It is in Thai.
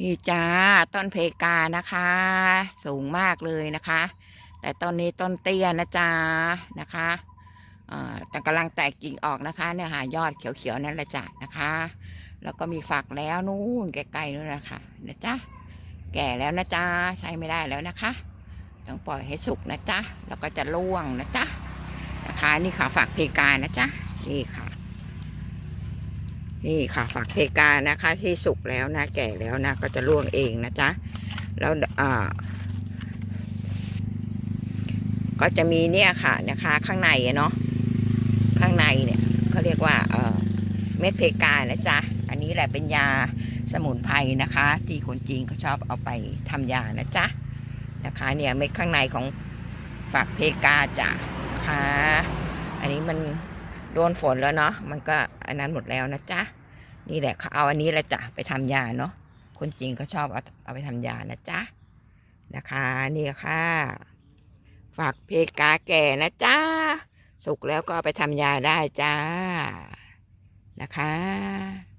นี่จ้าต้นเพกานะคะ สูงมากเลยนะคะ แต่ต้นนี้ต้นเตี้ยนะจ๊ะนะคะแต่กำลังแตกกิ่งออกนะคะ เนี่ยค่ะยอดเขียวๆนั่นแหละจ้ะนะคะ แล้วก็มีฝักแล้วนู่นไกลๆนู่นนะคะนะจ๊ะแก่แล้วนะจ๊ะใช้ไม่ได้แล้วนะคะ ต้องปล่อยให้สุกนะจ๊ะแล้วก็จะร่วงนะจ๊ะนะคะ นี่ค่ะฝักเพกานะจ๊ะนี่ค่ะ นี่ค่ะฝักเพกานะคะ ที่สุกแล้วนะแก่แล้วนะก็จะร่วงเองนะจ๊ะแล้วอ่าก็จะมีเนี่ยค่ะนะคะ ข้างในเนาะข้างในเนี่ยเขาเรียกว่าเออเม็ดเพกานะจ๊ะอันนี้แหละเป็นยาสมุนไพรนะคะ ที่คนจีนเขาชอบเอาไปทำยานะจ๊ะนะคะ เนี่ยเม็ดข้างในของฝักเพกาจ้ะค่ะ อันนี้มัน โดนฝนแล้วเนาะมันก็อันนั้นหมดแล้วนะจ๊ะนี่แหละเขาเอาอันนี้แหละจ้ะไปทำยาเนาะคนจริงเขาชอบเอาเอาไปทำยานะจ๊ะนะคะนี่ค่ะ ฝากเพกาแก่นะจ๊ะสุกแล้วก็ไปทำยาได้จ้านะคะ